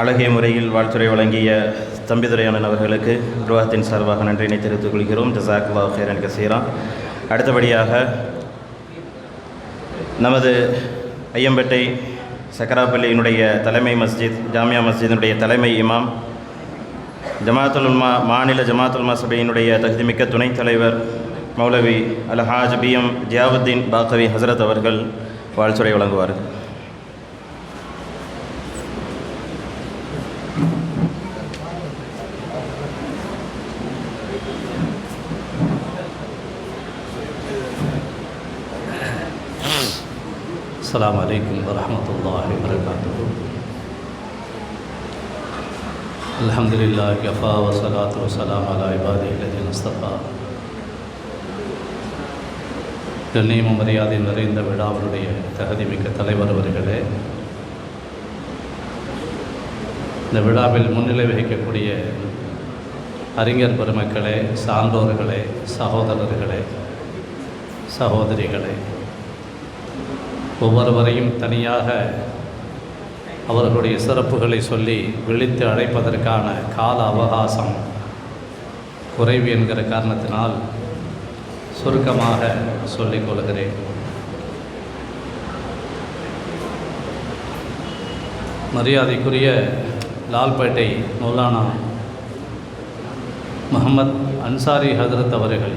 அழகிய முறையில் வாழ்த்துறை வழங்கிய தம்பிதுரையானன் அவர்களுக்கு நிர்வாகத்தின் சார்பாக நன்றியினை தெரிவித்துக் கொள்கிறோம். ஜசாக்லா ஹேரன் கசீரா. அடுத்தபடியாக நமது ஐயம்பேட்டை சக்கராப்பள்ளியினுடைய தலைமை மஸ்ஜித் ஜாமியா மஸ்ஜிதினுடைய தலைமை இமாம் ஜமாத்துல் உல்மா மாநில ஜமாத்துல் உல்மா சபையினுடைய தகுதிமிக்க துணைத் தலைவர் மௌலவி அல்ஹாஜ் பி எம் ஜியாவுத்தீன் பாக்கவி ஹசரத் அவர்கள் வாழ்த்துறை வழங்குவார்கள். السلام عليكم ورحمة الله وبركاته الحمد لله كفى والصلاة والسلام على عباده الذين اصطفى கண்ணியமும் மரியாதை நிறைந்த விழாவினுடைய தகுதிமிக்க தலைவர் அவர்களே இந்த விழாவில் முன்னிலை வகிக்கக்கூடிய அறிஞர் பெருமக்களே சான்றோர்களே சகோதரர்களே சகோதரிகளே ஒவ்வொருவரையும் தனியாக அவர்களுடைய சிறப்புகளை சொல்லி விழித்து அழைப்பதற்கான கால அவகாசம் குறைவு என்கிற காரணத்தினால் சுருக்கமாக சொல்லிக் கொள்கிறேன். மரியாதைக்குரிய லால்பேட்டை மௌலானா முகமது அன்சாரி ஹதரத் அவர்கள்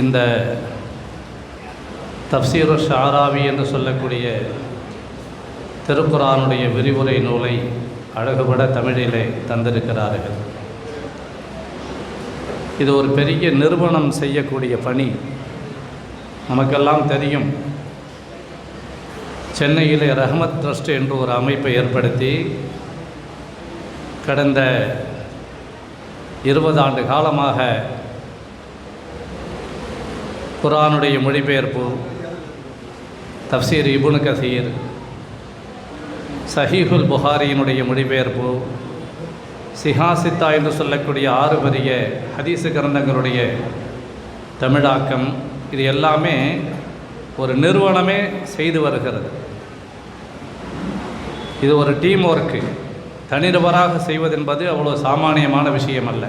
இந்த தப்சீரு ஷாராவி என்று சொல்லக்கூடிய திருக்குறானுடைய விரிவுரை நூலை அழகுபட தமிழிலே தந்திருக்கிறார்கள். இது ஒரு பெரிய நிறுவனம் செய்யக்கூடிய பணி. நமக்கெல்லாம் தெரியும். சென்னையிலே ரஹமத் ட்ரஸ்ட் என்று ஒரு அமைப்பை ஏற்படுத்தி கடந்த இருபது ஆண்டு காலமாக குரானுடைய மொழிபெயர்ப்பு தப்சீர் இபுனு கசீர். சஹீஹுல் புகாரியினுடைய மொழிபெயர்ப்பு சிஹாசித்தா என்று சொல்லக்கூடிய ஆறு பெரிய ஹதீசு கிரந்தங்களுடைய தமிழாக்கம். இது எல்லாமே ஒரு நிறுவனமே செய்து வருகிறது. இது ஒரு டீம் ஒர்க்கு தனிநபராக செய்வதென்பது அவ்வளோ சாமானியமான விஷயம் அல்ல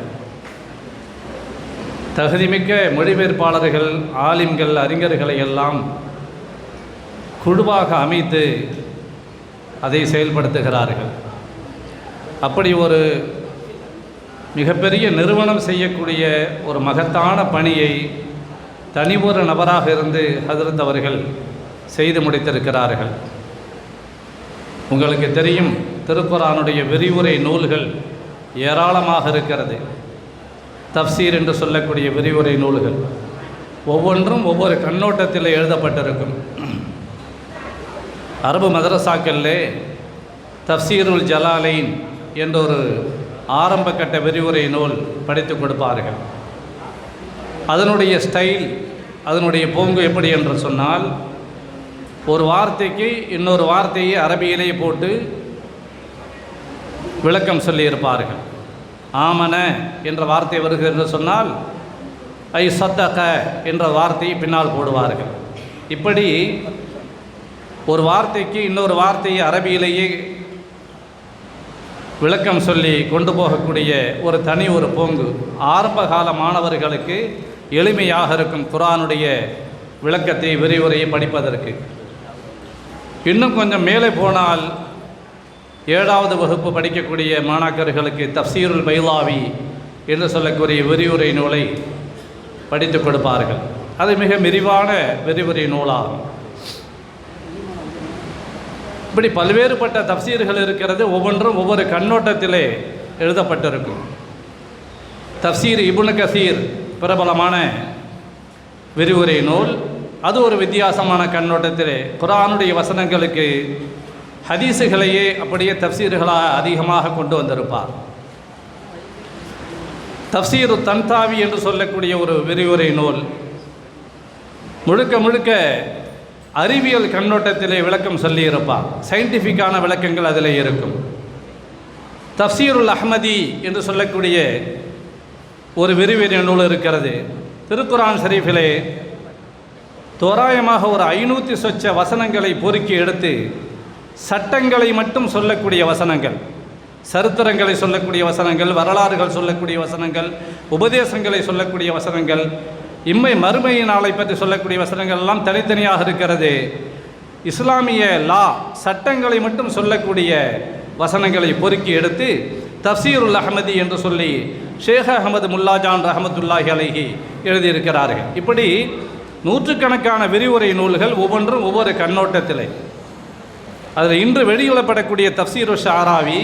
தகுதிமிக்க மொழிபெயர்ப்பாளர்கள் ஆலிம்கள் அறிஞர்களை எல்லாம் குழுவாக அமைத்து அதை செயல்படுத்துகிறார்கள். அப்படி ஒரு மிகப்பெரிய நிறுவனம் செய்யக்கூடிய ஒரு மகத்தான பணியை தனி ஒரு நபராக இருந்து ஹதரத் அவர்கள் செய்து முடித்திருக்கிறார்கள். உங்களுக்கு தெரியும் திருக்குறானுடைய விரிவுரை நூல்கள் ஏராளமாக இருக்கிறது. தப்சீர் என்று சொல்லக்கூடிய விரிவுரை நூல்கள் ஒவ்வொன்றும் ஒவ்வொரு கண்ணோட்டத்தில் எழுதப்பட்டிருக்கும். அரபு மதரசாக்களிலே தப்சீருல் ஜலாலைன் என்ற ஒரு ஆரம்ப கட்ட விரிவுரை நூல் படித்து கொடுப்பார்கள். அதனுடைய ஸ்டைல் அதனுடைய போங்கு எப்படி என்று சொன்னால் ஒரு வார்த்தைக்கு இன்னொரு வார்த்தையை அரபியிலே போட்டு விளக்கம் சொல்லியிருப்பார்கள். ஆமன என்ற வார்த்தை வருகிறது என்று சொன்னால் ஐ சத்தக என்ற வார்த்தையை பின்னால் போடுவார்கள். இப்படி ஒரு வார்த்தைக்கு இன்னொரு வார்த்தையை அரபியிலேயே விளக்கம் சொல்லி கொண்டு போகக்கூடிய ஒரு தனி ஒரு போங்கு. ஆரம்ப கால மாணவர்களுக்கு எளிமையாக இருக்கும் குரானுடைய விளக்கத்தை விரிவுரையை படிப்பதற்கு. இன்னும் கொஞ்சம் மேலே போனால் ஏழாவது வகுப்பு படிக்கக்கூடிய மாணாக்கர்களுக்கு தப்சீருல் பைலாவி என்று சொல்லக்கூடிய விரிவுரை நூலை படித்து கொடுப்பார்கள். அது மிக விரிவான விரிவுரை நூலாகும். இப்படி பல்வேறுபட்ட தப்சீர்கள் இருக்கிறது ஒவ்வொன்றும் ஒவ்வொரு கண்ணோட்டத்திலே எழுதப்பட்டிருக்கும் தப்சீர் இபுனு கசீர் பிரபலமான விரிவுரை நூல். அது ஒரு வித்தியாசமான கண்ணோட்டத்திலே குரானுடைய வசனங்களுக்கு ஹதீஸுகளையே அப்படியே தப்சீர்களாக அதிகமாக கொண்டு வந்திருப்பார். தப்சீரு தன்தாவி என்று சொல்லக்கூடிய ஒரு விரிவுரை நூல். முழுக்க முழுக்க அறிவியல் கண்ணோட்டத்திலே விளக்கம் சொல்லியிருப்பார். சயின்டிஃபிக்கான விளக்கங்கள் அதில் இருக்கும். தப்சீருல் அஹ்மதி என்று சொல்லக்கூடிய ஒரு விரிவுரை நூல் இருக்கிறது. திருக்குரான் ஷரீஃபிலே தோராயமாக ஒரு ஐநூற்றி சொச்ச வசனங்களை பொறுக்கி எடுத்து சட்டங்களை மட்டும் சொல்லக்கூடிய வசனங்கள். சரித்திரங்களை சொல்லக்கூடிய வசனங்கள் வரலாறுகள் சொல்லக்கூடிய வசனங்கள் உபதேசங்களை சொல்லக்கூடிய வசனங்கள் இம்மை மறுமையின் நாளை பற்றி சொல்லக்கூடிய வசனங்கள் எல்லாம் தனித்தனியாக இருக்கிறது. இஸ்லாமிய லா சட்டங்களை மட்டும் சொல்லக்கூடிய வசனங்களை பொறுக்கி எடுத்து தஃசீருல் அஹமதி என்று சொல்லி ஷேக் அகமது முல்லாஜான் ரஹமத்துல்லாஹி அலைஹி எழுதியிருக்கிறார்கள். இப்படி நூற்றுக்கணக்கான விரிவுரை நூல்கள் ஒவ்வொன்றும் ஒவ்வொரு கண்ணோட்டத்தில். அதில் இன்று வெளியிடப்படக்கூடிய தஃசீரு ஷாராவி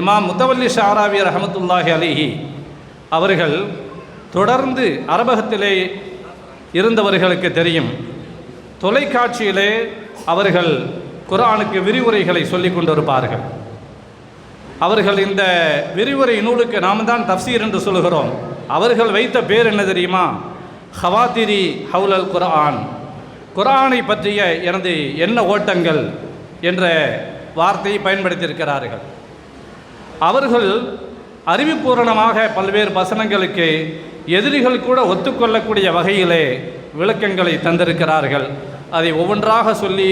இமாம் முத்தவல்லி ஷாராவி ரஹமத்துல்லாஹி அலிஹி அவர்கள் தொடர்ந்து அரபகத்திலே இருந்தவர்களுக்கு தெரியும். தொலைக்காட்சியிலே அவர்கள் குரானுக்கு விரிவுரைகளை சொல்லிக் கொண்டிருப்பார்கள். அவர்கள் இந்த விரிவுரை நூலுக்கு நாம் தான் தப்சீர் என்று சொல்கிறோம் அவர்கள் வைத்த பேர் என்ன தெரியுமா? ஹவாத்திரி ஹவுலல் குரான் குரானை பற்றிய எனது என்ன ஓட்டங்கள் என்ற வார்த்தையை பயன்படுத்தியிருக்கிறார்கள். அவர்கள் அறிவுபூர்ணமாக பல்வேறு வசனங்களுக்கு எதிரிகள் கூட ஒத்துக்கொள்ளக்கூடிய வகையிலே விளக்கங்களை தந்திருக்கிறார்கள். அதை ஒவ்வொன்றாக சொல்லி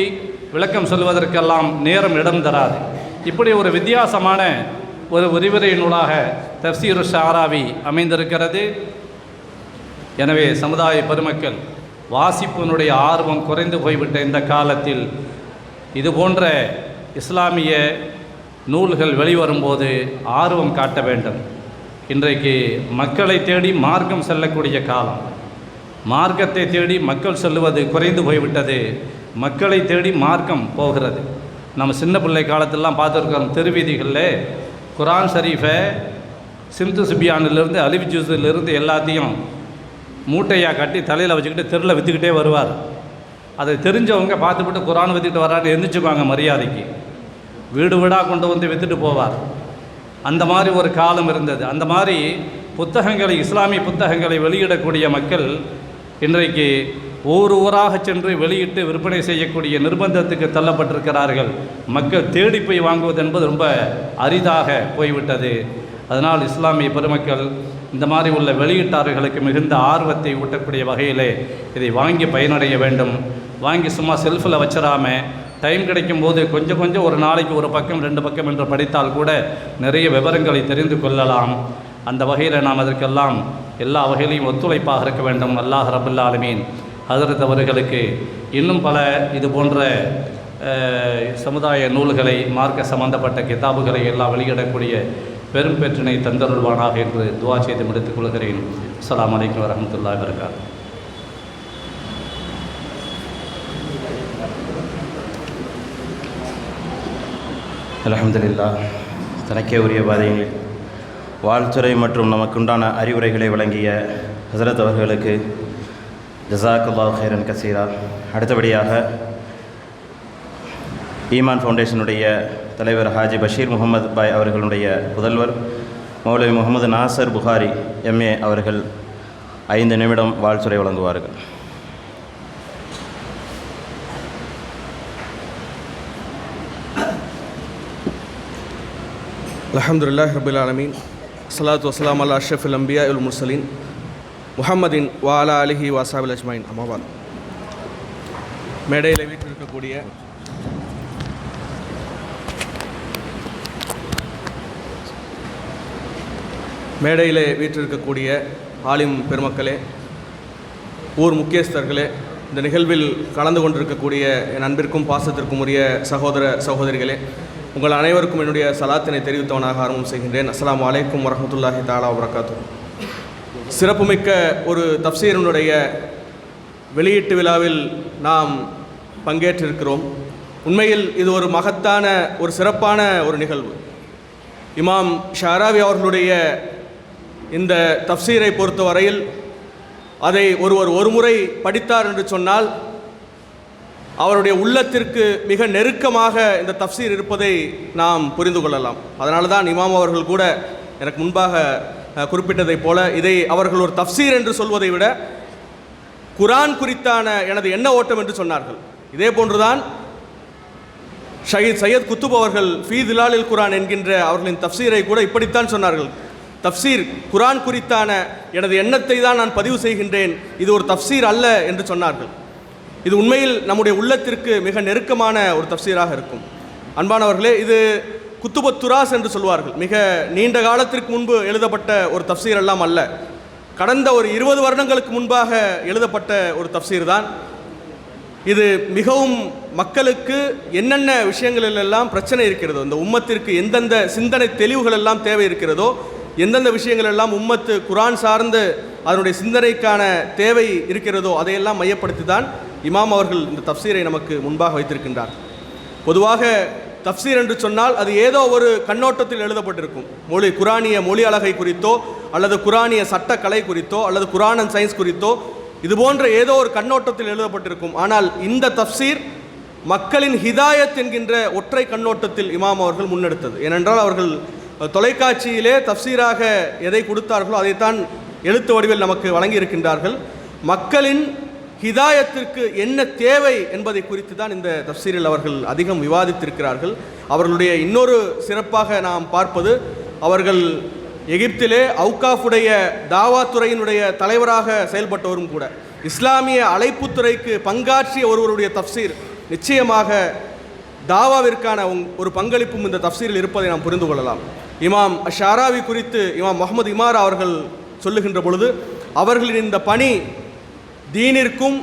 விளக்கம் சொல்வதற்கெல்லாம் நேரம் இடம் தராது. இப்படி ஒரு வித்தியாசமான ஒரு விரிவுரை நூலாக தப்சீர் ஷாராவி அமைந்திருக்கிறது. எனவே சமுதாய பெருமக்கள் வாசிப்பினுடைய ஆர்வம் குறைந்து போய்விட்ட இந்த காலத்தில் இது போன்ற இஸ்லாமிய நூல்கள் வெளிவரும்போது ஆர்வம் காட்ட வேண்டும். இன்றைக்கு மக்களை தேடி மார்க்கம் செல்லக்கூடிய காலம். மார்க்கத்தை தேடி மக்கள் செல்லுவது குறைந்து போய்விட்டது. மக்களை தேடி மார்க்கம் போகிறது. நம்ம சின்ன பிள்ளை காலத்திலலாம் பார்த்துருக்கோம் தெருவீதிகளில் குரான் ஷரீஃபை சிம்து சிபியானிலிருந்து அலிவி ஜூஸிலிருந்து எல்லாத்தையும் மூட்டையாக கட்டி தலையில் வச்சுக்கிட்டு தெருவில் விற்றுக்கிட்டே வருவார். அதை தெரிஞ்சவங்க பார்த்துவிட்டு குரான் விற்றுக்கிட்டு வரான்னு எந்திரிச்சுக்குவாங்க மரியாதைக்கு. வீடு வீடாக கொண்டு வந்து விற்றுட்டு போவார். அந்த மாதிரி ஒரு காலம் இருந்தது. அந்த மாதிரி புத்தகங்களை இஸ்லாமிய புத்தகங்களை வெளியிடக்கூடிய மக்கள் இன்றைக்கு ஊர் ஊராக சென்று வெளியிட்டு விற்பனை செய்யக்கூடிய நிர்பந்தத்துக்கு தள்ளப்பட்டிருக்கிறார்கள். மக்கள் தேடி போய் வாங்குவது என்பது ரொம்ப அரிதாக போய்விட்டது. அதனால் இஸ்லாமிய பெருமக்கள் இந்த மாதிரி உள்ள வெளியீட்டாளர்களுக்கு மிகுந்த ஆர்வத்தை ஊட்டக்கூடிய வகையிலே இதை வாங்கி பயனடைய வேண்டும். வாங்கி சும்மா செல்ஃபில் வச்சிடாமல் டைம் கிடைக்கும்போது கொஞ்சம் கொஞ்சம் ஒரு நாளைக்கு ஒரு பக்கம் ரெண்டு பக்கம் என்று படித்தால் கூட நிறைய விவரங்களை தெரிந்து கொள்ளலாம். அந்த வகையில் நாம் அதற்கெல்லாம் எல்லா வகையிலையும் ஒத்துழைப்பாக இருக்க வேண்டும். அல்லாஹ் ரபுல்லாலுமீன் ஆலமீன் அவர்களுக்கு இன்னும் பல இது போன்ற சமுதாய நூல்களை மார்க்க சம்பந்தப்பட்ட கிதாபுகளை எல்லாம் வெளியிடக்கூடிய பெரும் பெற்றினை தந்தருள்வானாக என்று துவா செய்து முடித்துக் கொள்கிறேன். அஸ்ஸலாமு அலைக்கும் வரஹ்மத்துல்லாஹி வபரகாத்துஹு. அலமதுல்லா தனக்கே உரிய பாதையில் வாழ்த்துறை மற்றும் நமக்குண்டான அறிவுரைகளை வழங்கிய ஹசரத் அவர்களுக்கு ஜசாக்குல்லா ஹைரன் கசீரா. அடுத்தபடியாக ஈமான் ஃபவுண்டேஷனுடைய தலைவர் ஹாஜி பஷீர் முகமது பாய் அவர்களுடைய புதல்வர் மௌலவி முகமது நாசர் புகாரி எம்ஏ அவர்கள் ஐந்து நிமிடம் வாழ்த்துறை வழங்குவார்கள். அலமதுல்லா ரபில் ஆலமீன் சலாத்து வசலாம் அல்லா அஷ்ரஃபுல் அம்பியா உல் முர்சலின் முஹம்மதின் வாலா அலிஹி வாசாபில் அஜ்மாயின் அமாபாத் மேடையில் வீற்றிருக்கக்கூடிய மேடையிலே வீற்றிருக்கக்கூடிய ஆலிம் பெருமக்களே ஊர் முக்கியஸ்தர்களே இந்த நிகழ்வில் கலந்து கொண்டிருக்கக்கூடிய என் அன்பிற்கும் பாசத்திற்கும் உரிய சகோதர சகோதரிகளே உங்கள் அனைவருக்கும் என்னுடைய சலாத்தினை தெரிவித்தவனாக ஆரம்பம் செய்கின்றேன். அஸ்லாம் அலைக்கும் வரமத்துல்லாஹி தாலா வரகாத்து சிறப்புமிக்க ஒரு தப்சீரனுடைய வெளியீட்டு விழாவில் நாம் பங்கேற்றிருக்கிறோம். உண்மையில் இது ஒரு மகத்தான ஒரு சிறப்பான ஒரு நிகழ்வு. இமாம் ஷாராவி அவர்களுடைய இந்த தப்சீரை பொறுத்தவரையில் அதை ஒருவர் ஒருமுறை படித்தார் என்று சொன்னால் அவருடைய உள்ளத்திற்கு மிக நெருக்கமாக இந்த தப்சீர் இருப்பதை நாம் புரிந்து கொள்ளலாம். அதனால தான் இமாம் அவர்கள் கூட எனக்கு முன்பாக குறிப்பிட்டதைப் போல இதை அவர்கள் ஒரு தப்சீர் என்று சொல்வதை விட குரான் குறித்தான எனது எண்ண ஓட்டம் என்று சொன்னார்கள். இதே போன்றுதான் ஷஹீத் சையத் குத்துப் அவர்கள் ஃபீ திலாலில் குரான் என்கின்ற அவர்களின் தப்சீரை கூட இப்படித்தான் சொன்னார்கள். தப்சீர் குரான் குறித்தான எனது எண்ணத்தை தான் நான் பதிவு செய்கின்றேன். இது ஒரு தப்சீர் அல்ல என்று சொன்னார்கள். இது உண்மையில் நம்முடைய உள்ளத்திற்கு மிக நெருக்கமான ஒரு தப்சீராக இருக்கும். அன்பானவர்களே இது குத்துபத்துராஸ் என்று சொல்வார்கள். மிக நீண்ட காலத்திற்கு முன்பு எழுதப்பட்ட ஒரு தப்சீர் எல்லாம் அல்ல. கடந்த ஒரு இருபது வருடங்களுக்கு முன்பாக எழுதப்பட்ட ஒரு தப்சீர் தான். இது மிகவும் மக்களுக்கு என்னென்ன விஷயங்களிலெல்லாம் பிரச்சனை இருக்கிறதோ இந்த உம்மத்திற்கு எந்தெந்த சிந்தனை தெளிவுகள் எல்லாம் தேவை இருக்கிறதோ எந்தெந்த விஷயங்கள் எல்லாம் உம்மத்து குரான் சார்ந்து அதனுடைய சிந்தனைக்கான தேவை இருக்கிறதோ அதையெல்லாம் மையப்படுத்தி தான் இமாம் அவர்கள் இந்த தப்சீரை நமக்கு முன்பாக வைத்திருக்கின்றார். பொதுவாக தப்சீர் என்று சொன்னால் அது ஏதோ ஒரு கண்ணோட்டத்தில் எழுதப்பட்டிருக்கும். மொழி குரானிய மொழி அழகை குறித்தோ அல்லது குரானிய சட்டக்கலை குறித்தோ அல்லது குரான் அண்ட் சயின்ஸ் குறித்தோ இது போன்ற ஏதோ ஒரு கண்ணோட்டத்தில் எழுதப்பட்டிருக்கும். ஆனால் இந்த தப்சீர் மக்களின் ஹிதாயத் என்கின்ற ஒற்றை கண்ணோட்டத்தில் இமாம் அவர்கள் முன்னெடுத்தது. ஏனென்றால் அவர்கள் தொலைக்காட்சியிலே தப்சீராக எதை கொடுத்தார்களோ அதைத்தான் எழுத்து வடிவில் நமக்கு வழங்கியிருக்கின்றார்கள். மக்களின் ஹிதாயத்திற்கு என்ன தேவை என்பதை குறித்து தான் இந்த தப்சீரில் அவர்கள் அதிகம் விவாதித்திருக்கிறார்கள். அவர்களுடைய இன்னொரு சிறப்பாக நாம் பார்ப்பது அவர்கள் எகிப்திலே அவுகாஃபுடைய தாவா துறையினுடைய தலைவராக செயல்பட்டவரும் கூட. இஸ்லாமிய அழைப்புத்துறைக்கு பங்காற்றிய ஒருவருடைய தப்சீர் நிச்சயமாக தாவாவிற்கான ஒரு பங்களிப்பும் இந்த தப்சீரில் இருப்பதை நாம் புரிந்து கொள்ளலாம். இமாம் ஷாராவி குறித்து இமாம் முகமது இமார் அவர்கள் சொல்லுகின்ற பொழுது அவர்களின் இந்த பணி தீனிற்கும்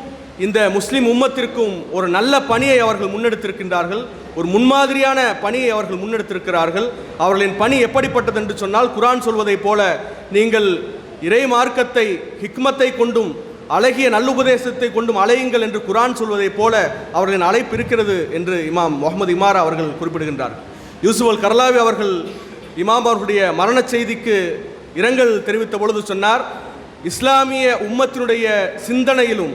இந்த முஸ்லீம் உம்மத்திற்கும் ஒரு நல்ல பணியை அவர்கள் முன்னெடுத்திருக்கின்றார்கள். ஒரு முன்மாதிரியான பணியை அவர்கள் முன்னெடுத்திருக்கிறார்கள். அவர்களின் பணி எப்படிப்பட்டது என்று சொன்னால் குரான் சொல்வதைப் போல நீங்கள் இறை மார்க்கத்தை ஹிக்மத்தை கொண்டும் அழகிய நல்லுபதேசத்தை கொண்டும் அலையுங்கள் என்று குரான் சொல்வதைப் போல அவர்களின் அழைப்பு இருக்கிறது என்று இமாம் முகமது இமாரா அவர்கள் குறிப்பிடுகின்றார். யூசுப் அல் கர்லாவி அவர்கள் இமாம் அவர்களுடைய மரணச் செய்திக்கு இரங்கல் தெரிவித்த பொழுது சொன்னார் இஸ்லாமிய உம்மத்தினுடைய சிந்தனையிலும்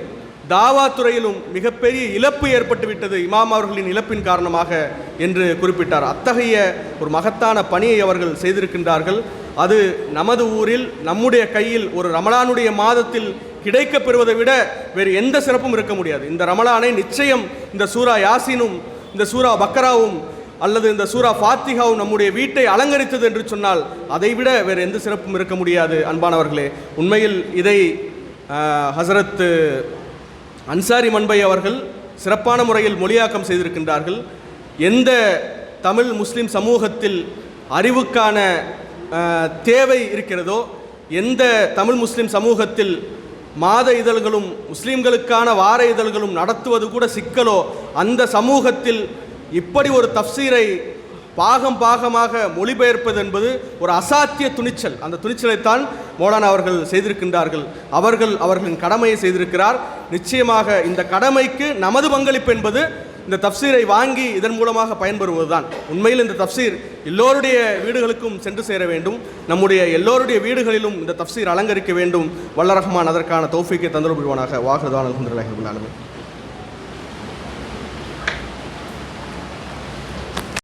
தாவா துறையிலும் மிகப்பெரிய இழப்பு ஏற்பட்டுவிட்டது இமாம் அவர்களின் இழப்பின் காரணமாக என்று குறிப்பிட்டார். அத்தகைய ஒரு மகத்தான பணியை அவர்கள் செய்திருக்கின்றார்கள். அது நமது ஊரில் நம்முடைய கையில் ஒரு ரமலானுடைய மாதத்தில் கிடைக்க பெறுவதை விட வேறு எந்த சிறப்பும் இருக்க முடியாது. இந்த ரமலானை நிச்சயம் இந்த சூரா யாசினும் இந்த சூரா பக்கராவும் அல்லது இந்த சூரா ஃபாத்திகாவும் நம்முடைய வீட்டை அலங்கரித்தது என்று சொன்னால் அதைவிட வேறு எந்த சிறப்பும் இருக்க முடியாது அன்பானவர்களே. உண்மையில் இதை ஆஹ், ஹசரத் அன்சாரி மண்பை அவர்கள் சிறப்பான முறையில் மொழியாக்கம் செய்திருக்கின்றார்கள். எந்த தமிழ் முஸ்லிம் சமூகத்தில் அறிவுக்கான தேவை இருக்கிறதோ எந்த தமிழ் முஸ்லிம் சமூகத்தில் மாத இதழ்களும் முஸ்லீம்களுக்கான வார இதழ்களும் நடத்துவது கூட சிக்கலோ அந்த சமூகத்தில் இப்படி ஒரு தப்சீரை பாகம் பாகமாக மொழிபெயர்ப்பது என்பது ஒரு அசாத்திய துணிச்சல். அந்த துணிச்சலைத்தான் மௌலானா அவர்கள் செய்திருக்கின்றார்கள். அவர்கள் அவர்களின் கடமையை செய்திருக்கிறார். நிச்சயமாக இந்த கடமைக்கு நமது பங்களிப்பு என்பது இந்த தப்சீரை வாங்கி இதன் மூலமாக பயன்பெறுவதுதான். உண்மையில் இந்த தப்சீர் எல்லோருடைய வீடுகளுக்கும் சென்று சேர வேண்டும். நம்முடைய எல்லோருடைய வீடுகளிலும் இந்த தப்சீர் அலங்கரிக்க வேண்டும். வல்ல ரஹ்மான் அதற்கான தௌஃபீக்கை தந்துள்ள புரிவானாக. அலகுந்திரலாக